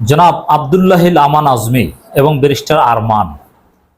জনাব আবদুল্লাহিল আমান আজমি এবং ব্যারিস্টার আরমান।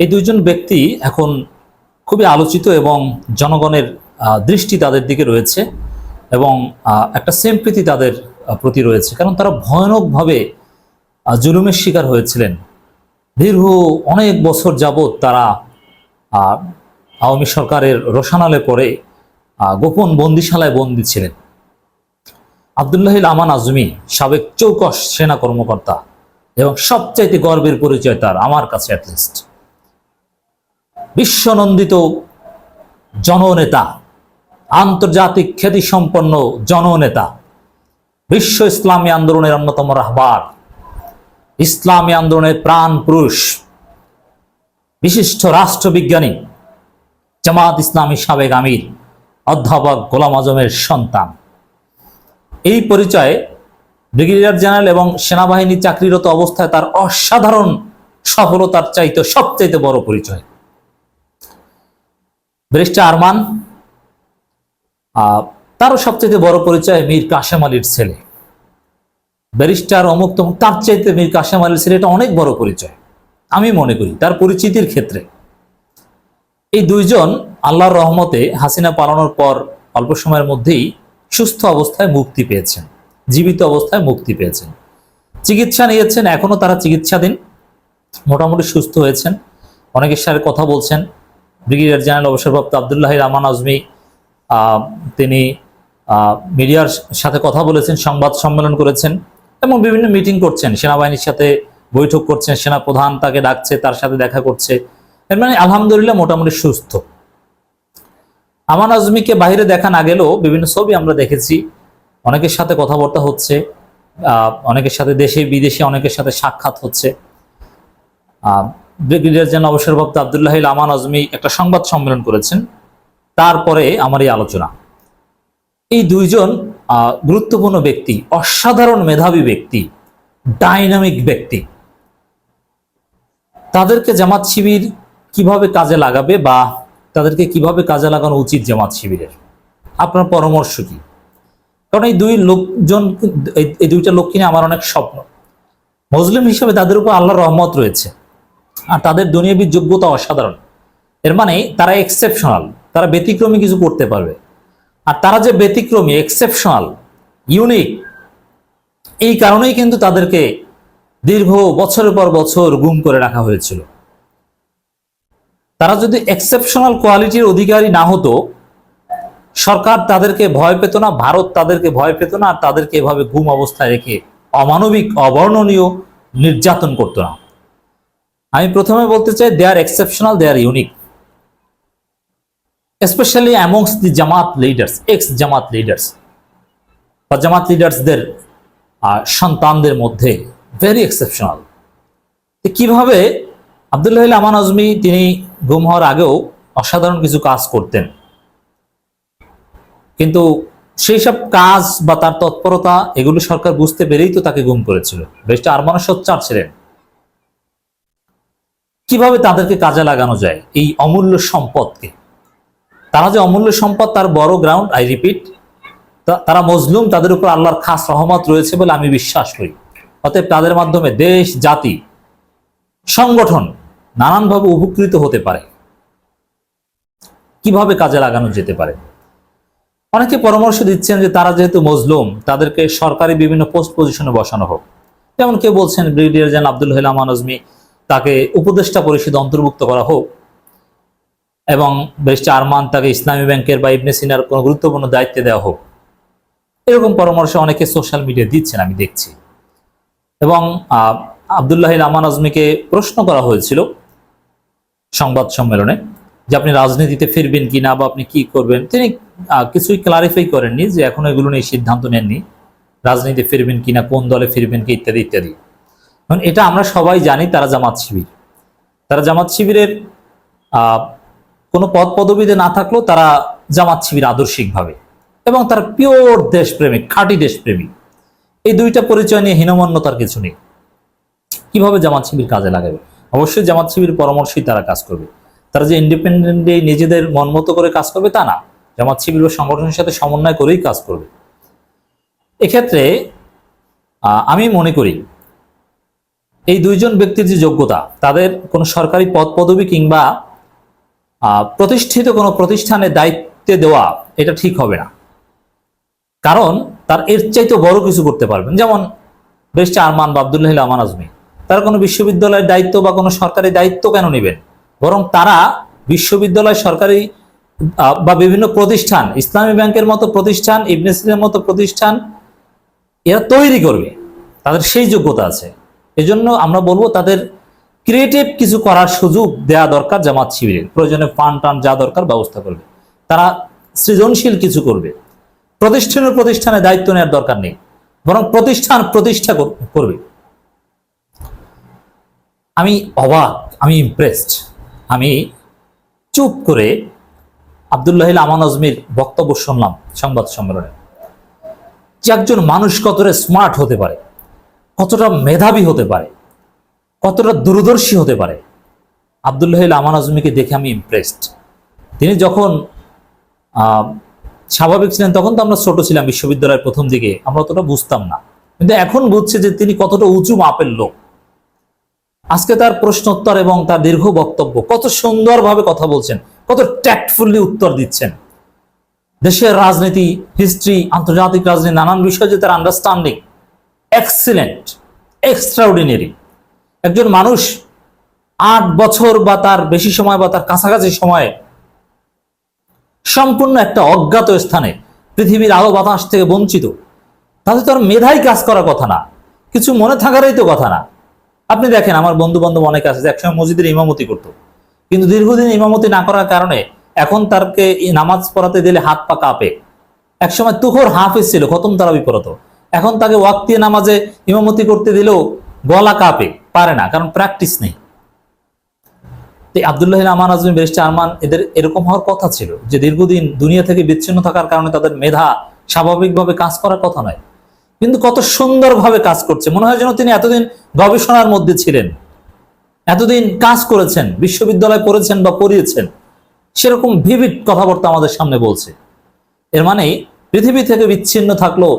এই দুইজন ব্যক্তি এখন খুবই আলোচিত এবং জনগণের দৃষ্টি তাদের দিকে রয়েছে এবং একটা সেমপ্রীতি তাদের প্রতি রয়েছে। কারণ তারা ভয়ানকভাবে জুলুমের শিকার হয়েছিলেন। দীর্ঘ অনেক বছর যাবৎ তারা আওয়ামী সরকারের রোশানালে পরে গোপন বন্দিশালায় বন্দী ছিলেন। আবদুল্লাহিল আমান আজমি, সাবেক চৌকস সেনা কর্মকর্তা এবং সবচাইতে গর্বের পরিচয় তার, আমার কাছে অ্যাটলিস্ট বিশ্বনন্দিত জননেতা, আন্তর্জাতিক খ্যাতিসম্পন্ন জননেতা, বিশ্ব ইসলামী আন্দোলনের অন্যতম রাহবার, ইসলামী আন্দোলনের প্রাণ পুরুষ, বিশিষ্ট রাষ্ট্রবিজ্ঞানী, জামাত ইসলামী সাবেক আমির, অধ্যাপক গোলাম আজমের সন্তান। এই পরিচয়ে ব্রিগেডিয়ার জেনারেল এবং সেনাবাহিনী চাকরিরত অবস্থায় তার অসাধারণ সফলতার চাইতে সবচাইতে বড় পরিচয়। ব্যারিস্টার আরমান তারও সবচেয়ে বড় পরিচয় মীর কাশেম আলীর ছেলে। ব্যারিস্টার অমুক তমুক, তার চাইতে মীর কাশেম আলীর ছেলে এটা অনেক বড় পরিচয়, আমি মনে করি, তার পরিচিতির ক্ষেত্রে। এই দুইজন আল্লাহর রহমতে হাসিনা পালানোর পর অল্প সময়ের মধ্যেই সুস্থ অবস্থায় মুক্তি পেয়েছেন, জীবিত অবস্থায় মুক্তি পেয়েছেন। চিকিৎসা নিয়েছেন এখনও তারা চিকিৎসাধীন, মোটামুটি সুস্থ হয়েছেন। অনেকের সাথে কথা বলছেন, ব্রিগেডিয়ার জেনারেল অবসরপ্রাপ্ত আবদুল্লাহ রহমান আজমি তিনি মিডিয়ার সাথে কথা বলেছেন, সংবাদ সম্মেলন করেছেন এবং বিভিন্ন মিটিং করছেন, সেনাবাহিনীর সাথে বৈঠক করছেন সেনা প্রধান তাকে ডাকছে, তার সাথে দেখা করছে। এর মানে আলহামদুলিল্লাহ মোটামুটি সুস্থ। আমান আজমিকে বাইরে দেখা না গেলেও বিভিন্ন ছবি আমরা দেখেছি। অনেকের সাথে কথাবার্তা হচ্ছে অনেকের সাথে দেশে, বিদেশে অনেকের সাথে সাক্ষাৎ হচ্ছে। ব্রিগেডিয়ার জেনারেল অবসরপ্রাপ্ত আবদুল্লাহ আমান আজমি একটা সংবাদ সম্মেলন করেছেন। তারপরে আমার এই আলোচনা। এই দুইজন গুরুত্বপূর্ণ ব্যক্তি, অসাধারণ মেধাবী ব্যক্তি, ডাইনামিক ব্যক্তি। তাদেরকে জামাত শিবির কীভাবে কাজে লাগাবে বা তাদেরকে কীভাবে কাজে লাগানো উচিত জামাত শিবিরের? আপনার পরামর্শ কি? কারণ এই দুই লোকজন, এই- দুইটা লোক কিনে আমার অনেক স্বপ্ন। মুসলিম হিসেবে তাদের উপর আল্লাহর রহমত রয়েছে। আর তাদের দুনিয়াবী যোগ্যতা অসাধারণ। এর মানে তারা এক্সেপশনাল তারা ব্যতিক্রমী কিছু করতে পারবে। আর তারা যে ব্যতিক্রমী এক্সেপশনাল ইউনিক এই কারণেই কিন্তু তাদেরকে দীর্ঘ বছরের পর বছর গুম করে রাখা হয়েছিল। তারা যদি এক্সেপশনাল কোয়ালিটির অধিকারী না হতো, সরকার তাদেরকে ভয় পেত না, ভারত তাদেরকে ভয় পেত না, আর তাদেরকে এভাবে গুম অবস্থায় রেখে অমানবিক, অবর্ণনীয় নির্যাতন করতো না। আমি প্রথমে বলতে চাই they are exceptional they are unique specially among the Jamaat leaders ex Jamaat leaders বা জামাত লিডার্সদের সন্তানদের মধ্যে ভেরি এক্সেপশনাল কীভাবে আবদুল্লাহ আমান আজমি, তিনি গুম হওয়ার আগেও অসাধারণ কিছু কাজ করতেন। কিন্তু সেই সব কাজ বা তার তৎপরতা, এগুলো সরকার বুঝতে পেরেই তো তাকে গুম করেছিল। বেশটা আরমানও সোচ্চার ছিলেন। কীভাবে তাদেরকে কাজে লাগানো যায়? এই অমূল্য সম্পদকে। তারা যে অমূল্য সম্পদ, তার বড় গ্রাউন্ড আই রিপিট তারা মজলুম, তাদের উপর আল্লাহর খাস রহমত রয়েছে বলে আমি বিশ্বাস করি। অতএব তাদের মাধ্যমে দেশ, জাতি, সংগঠন নানানভাবে উপকৃত হতে পারে। কীভাবে কাজে লাগানো যেতে পারে? অনেকে পরামর্শ দিচ্ছেন যে তারা যেহেতু মজলুম, তাদেরকে সরকারি বিভিন্ন পোস্ট পজিশনে বসানো হোক। যেমন কেউ বলছেন, ব্রিগেডিয়ার জেনারেল আব্দুল হেলাম আনজমি তাকে উপদেষ্টা পরিষদে অন্তর্ভুক্ত করা হোক এবং ব্যারিস্টার আরমান তাকে ইসলামী ব্যাংকের বা ইবনে সিনার কোনো গুরুত্বপূর্ণ দায়িত্বে দেওয়া হোক। এরকম পরামর্শ অনেকে সোশ্যাল মিডিয়া দিচ্ছেন, আমি দেখছি। এবং আবদুল্লাহ আমান আজমিকে প্রশ্ন করা হয়েছিল সংবাদ সম্মেলনে যে আপনি রাজনীতিতে ফিরবেন কি না বা আপনি কি করবেন, তিনি কিছুই ক্লারিফাই করেননি যে এখন এগুলো নিয়ে সিদ্ধান্ত নেননি। রাজনীতিতে ফিরবেন কিনা, কোন দলে ফিরবেন কি ইত্যাদি ইত্যাদি। এখন এটা আমরা সবাই জানি, তারা জামাত শিবির। তারা জামাত শিবিরের কোনো পদ পদবিতে না থাকলেও তারা জামাত শিবির আদর্শিকভাবে এবং তার পিওর দেশপ্রেমিক, খাঁটি দেশপ্রেমিক। এই দুইটা পরিচয় নিয়ে হীনমন্যতার কিছু নেই। কীভাবে জামাত শিবির কাজে লাগাবে? অবশ্যই জামাত শিবির পরামর্শই তারা কাজ করবে। তারা যে ইন্ডিপেন্ডেন্টলি নিজেদের মন মতো করে কাজ করবে তা না। জামাত শিবির বা সংগঠনের সাথে সমন্বয় করেই কাজ করবে। এক্ষেত্রে আমি মনে করি, এই দুইজন ব্যক্তির যে যোগ্যতা, তাদের কোনো সরকারি পদ, পদবি কিংবা প্রতিষ্ঠিত কোনো প্রতিষ্ঠানে দায়িত্বে দেওয়া, এটা ঠিক হবে না। কারণ, তার এর চাইতে বড় কিছু করতে পারবেন। যেমন, বেশ আরমান বা আবদুল্লাহ আমান আজমি। তারা কোনো বিশ্ববিদ্যালয়ের দায়িত্ব বা কোনো সরকারি দায়িত্ব কেন নেবেন? বরং তারা বিশ্ববিদ্যালয়, সরকারি বা বিভিন্ন প্রতিষ্ঠান, ইসলামী ব্যাংকের মতো প্রতিষ্ঠান ইবনেসিনের মতো প্রতিষ্ঠান, এরা তৈরি করবে। তাদের সেই যোগ্যতা আছে। এজন্য আমরা বলব তাদের ক্রিয়েটিভ কিছু করার সুযোগ দেওয়া দরকার জামাত শিবিরের। প্রয়োজনে ফান্ড টান যা দরকার ব্যবস্থা করবে। তারা সৃজনশীল কিছু করবে। প্রতিষ্ঠানের প্রতিষ্ঠানে দায়িত্ব নেওয়ার দরকার নেই। বরং প্রতিষ্ঠান প্রতিষ্ঠা করবে। আমি অবাক, আমি ইমপ্রেসড আমি চুপ করে আবদুল্লাহ আমান আজমির বক্তব্য শুনলাম সংবাদ সম্মেলনে। যে একজন মানুষ কতটা স্মার্ট হতে পারে, কতটা মেধাবী হতে পারে, কতটা দূরদর্শী হতে পারে, আবদুল্লাহ আমান আজমিকে দেখে আমি ইমপ্রেসড তিনি যখন স্বাভাবিক ছিলেন, তখন তো আমরা ছোট ছিলাম, বিশ্ববিদ্যালয়ের প্রথম দিকে, আমরা অতটা বুঝতাম না। কিন্তু এখন বুঝছে যে তিনি কতটা উঁচু মাপের লোক। আজকে তার প্রশ্নোত্তর এবং তার দীর্ঘ বক্তব্য কত সুন্দরভাবে কথা বলছেন, কত ট্যাক্টফুল্লি উত্তর দিচ্ছেন। দেশের রাজনীতি হিস্ট্রি আন্তর্জাতিক রাজনীতি, নানান বিষয়ে যে তার আন্ডারস্ট্যান্ডিং এক্সিলেন্ট এক্সট্রাঅর্ডিনারি একজন মানুষ আট বছর বা তার বেশি সময় বা তার কাছাকাছি সময়ে সম্পূর্ণ একটা অজ্ঞাত স্থানে পৃথিবীর আলো বাতাস থেকে বঞ্চিত। তাতে তো আর মেধাই কাজ করার কথা না, কিছু মনে থাকারই তো কথা না। আপনি দেখেন, আমার বন্ধু বান্ধব অনেক আছে যে একসময় মসজিদের ইমামতি করতো। কিন্তু দীর্ঘদিন ইমামতি না করার কারণে এখন তারকে নামাজ পড়াতে দিলে হাত পা কাঁপে। একসময় তুখর হাফিজ ছিল, খতম তারা বিপরত এখন তাকে ওয়াক্তিয়া নামাজে ইমামতি করতে দিলেও গলা কাঁপে, পারে না, কারণ প্র্যাকটিস নেই। আবদুল্লাহ আমান আজমি বেরিস্টার আরমান এদের এরকম হওয়ার কথা ছিল যে দীর্ঘদিন দুনিয়া থেকে বিচ্ছিন্ন থাকার কারণে তাদের মেধা স্বাভাবিকভাবে কাজ করার কথা নয়। কিন্তু কত সুন্দরভাবে কাজ করছে। মনে হয় যেন তিনি এতদিন গবেষণার মধ্যে ছিলেন। এতদিন কাজ করেছেন, বিশ্ববিদ্যালয় পড়েছেন বা পড়িয়েছেন সেরকম ভিভিড কথাবার্তা আমাদের সামনে বলছে। এর মানে পৃথিবী থেকে বিচ্ছিন্ন থাকলেও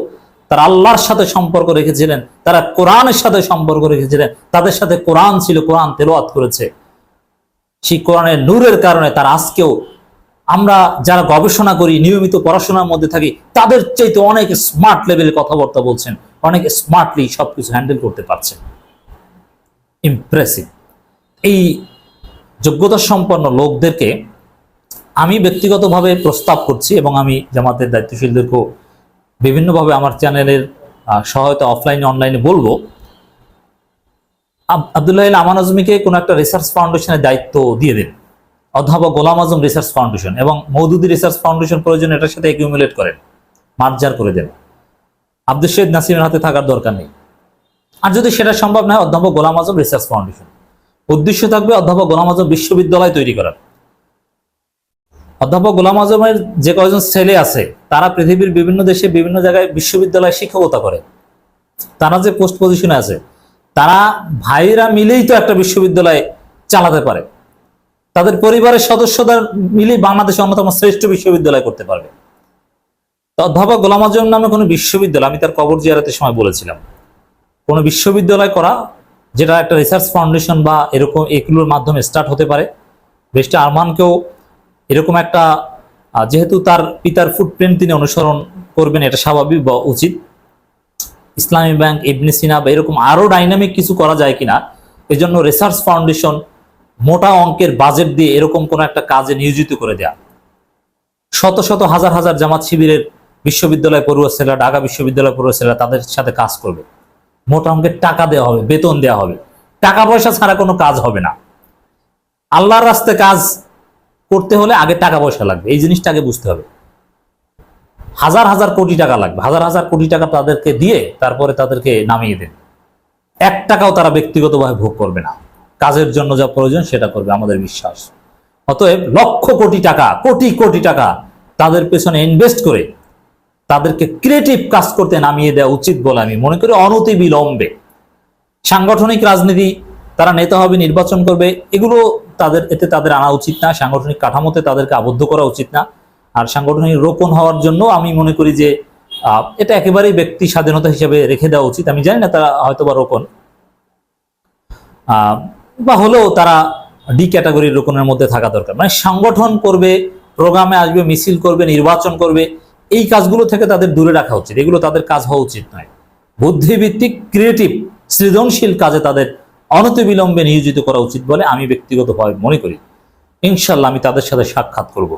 তারা আল্লাহর সাথে সম্পর্ক রেখেছিলেন, তারা কোরআনের সাথে সম্পর্ক রেখেছিলেন, তাদের সাথে কোরআন ছিল, কোরআন তেলাওয়াত করেছে। সেই কোরআনের নূরের কারণে তারা আজকেও আমরা যারা গবেষণা করি, নিয়মিত পড়াশোনার মধ্যে থাকি, তাদের চাইতে অনেক স্মার্ট লেভেলে কথাবার্তা বলছেন। অনেক স্মার্টলি সবকিছু হ্যান্ডেল করতে পারছেন। ইমপ্রেসিভ এই যোগ্যতা সম্পন্ন লোকদেরকে আমি ব্যক্তিগতভাবে প্রস্তাব করছি এবং আমি জামাতের দায়িত্বশীলদেরকেও বিভিন্নভাবে আমার চ্যানেলের সহায়তা অফলাইনে অনলাইনে বলব। আব- আবদুল্লাহ আমান আজমিকে কোনো একটা রিসার্চ ফাউন্ডেশনের দায়িত্ব দিয়ে দিন। অধ্যাপক গোলাম আজম রিসার্চ ফাউন্ডেশন এবং মৌদুদি রিসার্চ ফাউন্ডেশন প্রয়োজন এটার সাথে একিউমুলেট করেন মার্জার করে দেন। আব্দুল শহীদ নাসিমের হাতে থাকার দরকার নেই। আর যদি সেটা সম্ভব না হয়, অধ্যাপক গোলাম আজম রিসার্চ ফাউন্ডেশন। উদ্দেশ্য থাকবে অধ্যাপক গোলাম আজম বিশ্ববিদ্যালয় তৈরি করার। অধ্যাপক গোলাম আজমের যে কয়জন ছেলে আছে, তারা পৃথিবীর বিভিন্ন দেশে বিভিন্ন জায়গায় বিশ্ববিদ্যালয়ে শিক্ষকতা করে। তারা যে পোস্ট পজিশনে আছে, তারা ভাইরা মিলেই তো একটা বিশ্ববিদ্যালয় চালাতে পারে। তাদের পরিবারের সদস্যদের মিলে বাংলাদেশে অন্যতম শ্রেষ্ঠ বিশ্ববিদ্যালয় করতে পারবে। অধ্যাপক গোলাম আজম নামে কোনো বিশ্ববিদ্যালয়, আমি তার কবর জিয়ারতের সময় বলেছিলাম। কোনো বিশ্ববিদ্যালয় করা, যেটা একটা রিসার্চ ফাউন্ডেশন বা এরকম এগুলোর মাধ্যমে স্টার্ট হতে পারে বেশটা আরমানকেও এরকম একটা যেহেতু তার পিতার ফুটপ্রিন্ট তিনি অনুসরণ করবেন, এটা স্বাভাবিক বা উচিত। ইসলামী ব্যাংক, ইবনে সিনা বা এরকম আরও ডাইনামিক কিছু করা যায় কিনা, এজন্য রিসার্চ ফাউন্ডেশন মোটা অঙ্কের বাজেট দিয়ে এরকম কোন একটা কাজে নিয়োজিত করে দেয়া। শত শত হাজার হাজার জামাত শিবিরের বিশ্ববিদ্যালয় পড়ুয়া ছেলেরা ঢাকা বিশ্ববিদ্যালয় পড়ুয়া ছেলেরা তাদের সাথে কাজ করবে। মোটা অঙ্কের টাকা দেওয়া হবে, বেতন দেওয়া হবে। টাকা পয়সা ছাড়া কোনো কাজ হবে না। আল্লাহর রাস্তায় কাজ করতে হলে আগে টাকা পয়সা লাগবে, এই জিনিসটা আগে বুঝতে হবে। হাজার হাজার কোটি টাকা লাগবে, হাজার হাজার কোটি টাকা তাদেরকে দিয়ে তারপরে তাদেরকে নামিয়ে দেন। এক টাকাও তারা ব্যক্তিগতভাবে ভোগ করবে না। কাজের জন্য যা প্রয়োজন সেটা করবে, আমাদের বিশ্বাস। অতএব লক্ষ কোটি টাকা, কোটি কোটি টাকা তাদের পেছনে ইনভেস্ট করে তাদেরকে ক্রিয়েটিভ কাজ করতে নামিয়ে দেওয়া উচিত বলে আমি মনে করি অনতি বিলম্বে। সাংগঠনিক রাজনীতি, তারা নেতা হবে, নির্বাচন করবে, এগুলো তাদের, এতে তাদের আনা উচিত না। সাংগঠনিক কাঠামোতে তাদেরকে আবদ্ধ করা উচিত না। আর সাংগঠনিক রোপণ হওয়ার জন্য আমি মনে করি যে এটা একেবারেই ব্যক্তি স্বাধীনতা হিসেবে রেখে দেওয়া উচিত। আমি জানি না তারা হয়তো বা রোপণ বা হলেও তারা ডি ক্যাটাগরির রোকনের মধ্যে থাকা দরকার। মানে সংগঠন করবে, প্রোগ্রামে আসবে, মিছিল করবে, নির্বাচন করবে, এই কাজগুলো থেকে তাদের দূরে রাখা উচিত। এগুলো তাদের কাজ হওয়া উচিত নয়। বুদ্ধিভিত্তিক ক্রিয়েটিভ সৃজনশীল কাজে তাদের অনতিবিলম্বে নিয়োজিত করা উচিত বলে আমি ব্যক্তিগতভাবে মনে করি। ইনশাল্লাহ আমি তাদের সাথে সাক্ষাৎ করব।